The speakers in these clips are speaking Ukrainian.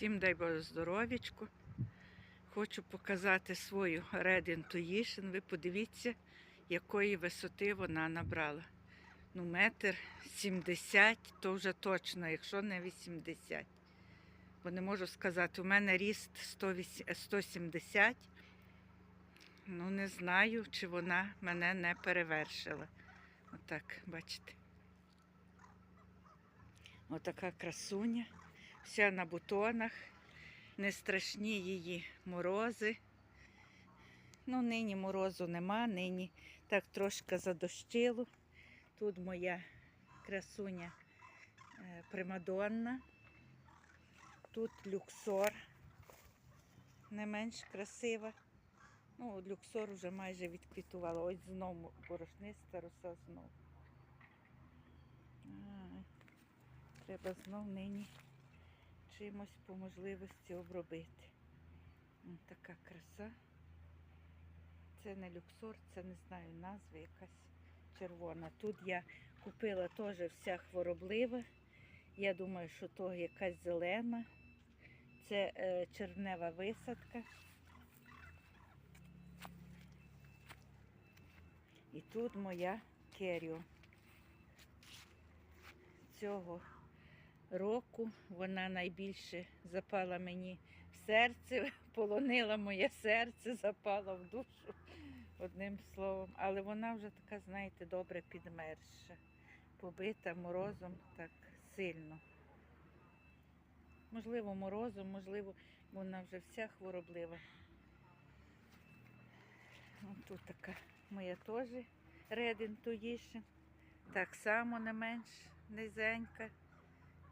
Всім дай Боже здоров'ячку. Хочу показати свою Red Intuition. Ви подивіться, якої висоти вона набрала. Ну, метр сімдесят, то вже точно, якщо не 80. Бо не можу сказати, у мене ріст 170. Ну, не знаю, чи вона мене не перевершила. Отак, бачите. Отака красуня, вся на бутонах, не страшні її морози. Ну, нині морозу нема, нині так трошки задощило. Тут моя красуня е, Примадонна. Тут люксор не менш красива. Ну, люксор вже майже відквітувала. Ось знову борошниста роса знову. Треба знов нині чимось по можливості обробити. Така краса. Це не люксор, це не знаю назви якась червона. Тут я купила теж вся хвороблива. Я думаю, що то якась зелена. Це е, червнева висадка. І тут моя керіо. Цього року вона найбільше запала мені в серце, полонила моє серце, запала в душу, одним словом. Але вона вже така, знаєте, добре підмерша, побита морозом так сильно. Можливо, морозом, можливо, вона вже вся хвороблива. Тут така моя теж Red Intuition. Так само не менш низенька.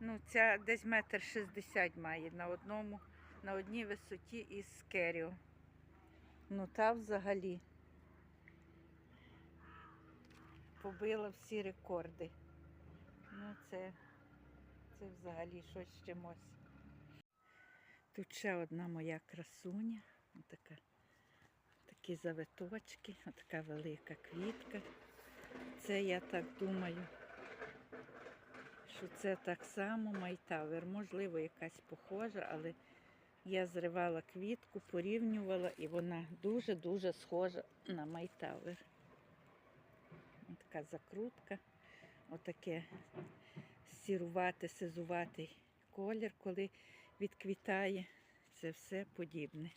Ну, ця десь метр шістдесят має на одному, на одній висоті із керіо. Ну та взагалі побила всі рекорди. Ну, це, це взагалі щось з чимось. Тут ще одна моя красуня. Отака, такі завиточки, отака велика квітка. Це я так думаю, що це так само майтавер. Можливо, якась похожа, але я зривала квітку, порівнювала, і вона дуже-дуже схожа на майтавер. Така закрутка, отаке сірувати, сизуватий колір, коли відквітає. Це все подібне.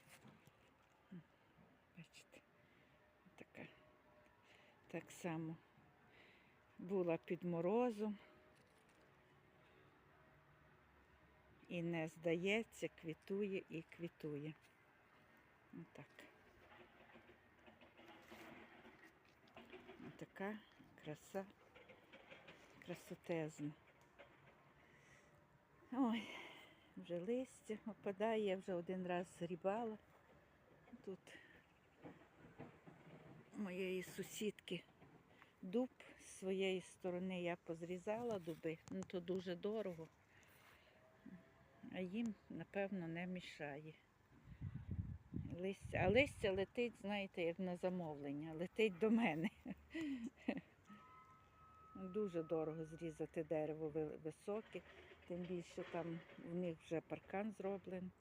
Бачите, така так само була під морозом і не здається, квітує і квітує. Отак. Така краса, красотезна. Ой, вже листя опадає, я вже один раз зрібала. Тут моєї сусідки дуб з своєї сторони я позрізала дуби, ну то дуже дорого. А їм, напевно, не мішає. Листя. А листя летить, знаєте, як на замовлення, летить до мене. Дуже дорого зрізати дерево високе, тим більше там в них вже паркан зроблений.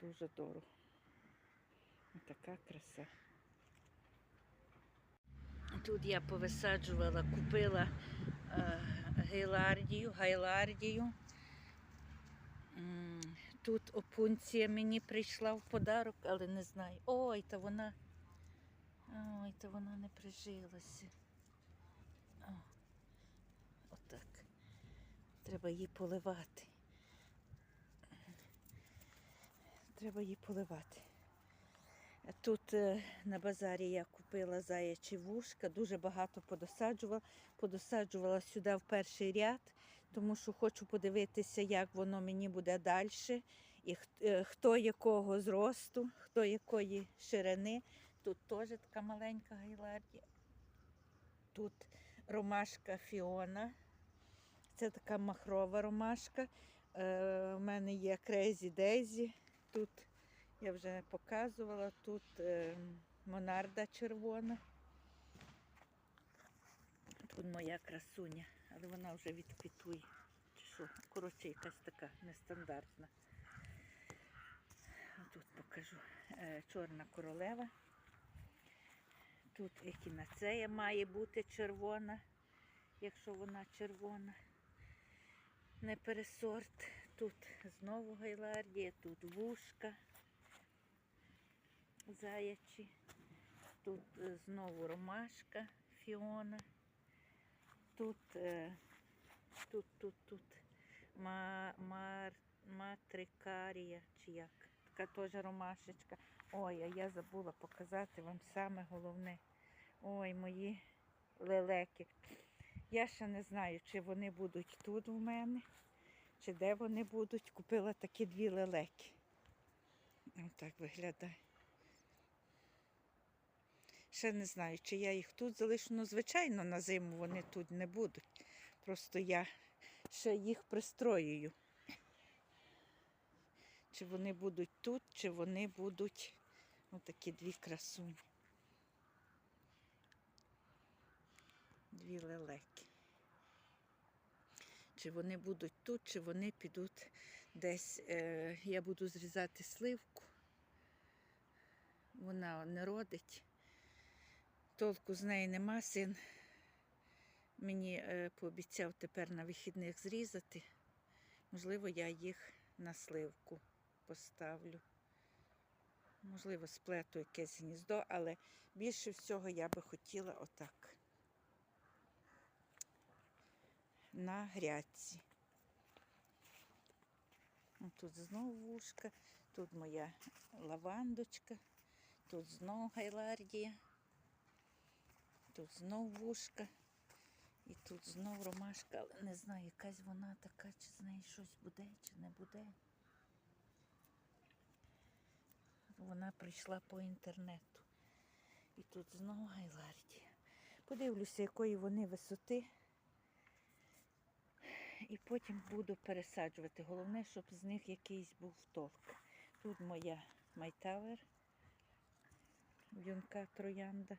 Дуже дорого. Така краса. Тут я повисаджувала, купила е, гейлардію, гайлардію. Тут опунція мені прийшла в подарок, але не знаю. Ой, та вона. Ой, та вона не прижилася. О, отак. Треба її поливати. Треба її поливати. Тут е, на базарі я купила заячі вушка, дуже багато подосаджувала. Подосаджувала сюди в перший ряд, тому що хочу подивитися, як воно мені буде далі, і е, хто якого зросту, хто якої ширини. Тут теж така маленька гайлардія. Тут ромашка Фіона. Це така махрова ромашка. Е, у мене є Crazy Daisy. Тут я вже показувала, тут е, монарда червона. Тут моя красуня, але вона вже відквітує. Чи що? Коротше, якась така нестандартна. тут покажу. Е, Чорна королева. Тут екінацея має бути червона, якщо вона червона. Не пересорт. Тут знову гайлардія, тут вушка заячі. Тут е, знову ромашка фіона. Тут, е, тут, тут, тут ма, мар, матрикарія, чи як. Така теж ромашечка. Ой, а я забула показати вам саме головне. Ой, мої лелеки. Я ще не знаю, чи вони будуть тут у мене, чи де вони будуть. Купила такі дві лелеки. Ось так виглядає. Ще не знаю, чи я їх тут залишу. Ну, звичайно, на зиму вони тут не будуть. Просто я ще їх пристроюю. Чи вони будуть тут, чи вони будуть отакі дві красуні. Дві лелеки. Чи вони будуть тут, чи вони підуть десь. Е, я буду зрізати сливку. Вона не родить. Толку з неї нема. Син мені е, пообіцяв тепер на вихідних зрізати. Можливо, я їх на сливку поставлю. Можливо, сплету якесь гніздо, але більше всього я би хотіла отак. На грядці. Тут знову вушка, тут моя лавандочка, тут знову гайлардія, тут знову вушка і тут знову ромашка, але не знаю, якась вона така, чи з неї щось буде, чи не буде. Вона прийшла по інтернету. І тут знову гайлардія. Подивлюся, якої вони висоти. І потім буду пересаджувати. Головне, щоб з них якийсь був толк. Тут моя майтавер, юнка троянда,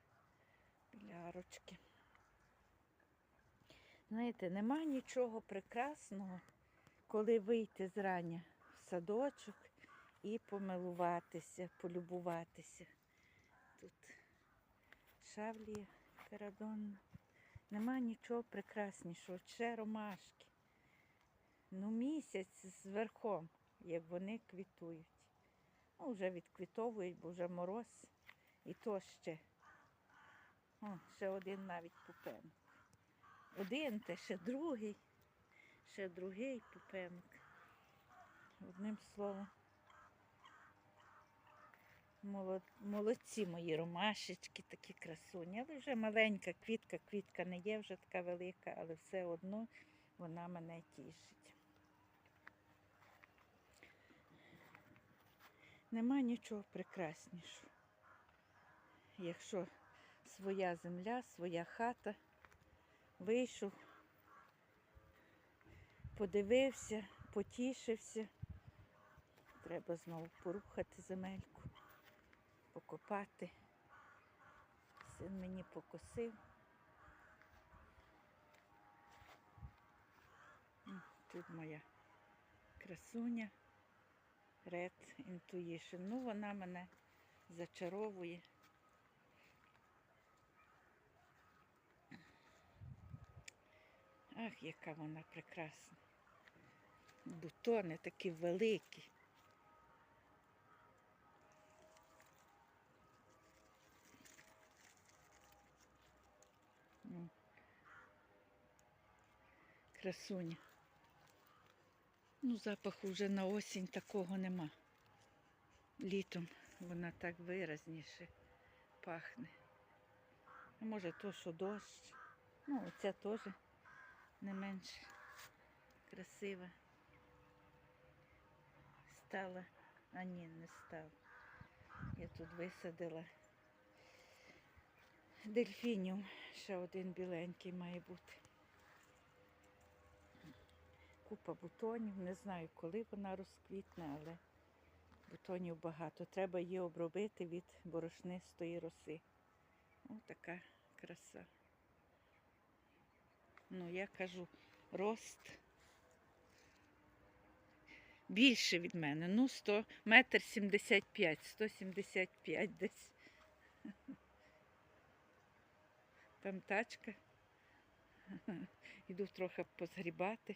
біля арочки. Знаєте, нема нічого прекрасного, коли вийти зрання в садочок і помилуватися, полюбуватися. Тут шавлія карадонна. Нема нічого прекраснішого, ще ромашки. Ну, місяць з верхом, як вони квітують. Ну, вже відквітовують, бо вже мороз. І то ще. О, ще один навіть пупенок. Один, та ще другий, ще другий пупенок. Одним словом. Молодці мої ромашечки, такі красуні. Але вже маленька квітка, квітка не є вже така велика, але все одно вона мене тішить. Нема нічого прекраснішого. Якщо своя земля, своя хата, вийшов, подивився, потішився. Треба знову порухати земельку, покопати. Син мені покосив. Тут моя красуня. Red Intuition. Ну, вона мене зачаровує. Ах, яка вона прекрасна. Бутони такі великі. Красуня. Ну, запаху вже на осінь такого нема. Літом вона так виразніше пахне. Може то, що дощ. Ну, оця теж не менш красива. Стала, а ні, не стала. Я тут висадила дельфініум. Ще один біленький має бути. Купа бутонів. Не знаю, коли вона розквітне, але бутонів багато. Треба її обробити від борошнистої роси. Ось така краса. Ну, я кажу, рост Більше від мене. Ну, 100, метр 75, 175 десь. Там тачка. Іду трохи позгрібати.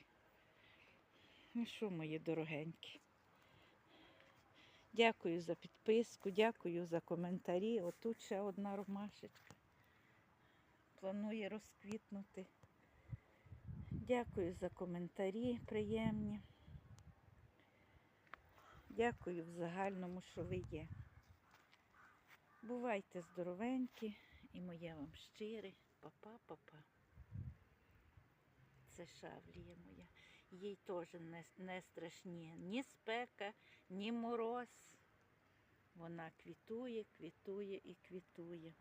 Ну що, мої дорогенькі? Дякую за підписку, дякую за коментарі. Отут ще одна ромашечка. Планує розквітнути. Дякую за коментарі приємні. Дякую в загальному, що ви є. Бувайте здоровенькі і моє вам щире. Папа, папа. Це шавлія моя. Їй теж не, не страшні ні спека, ні мороз. Вона квітує, квітує і квітує.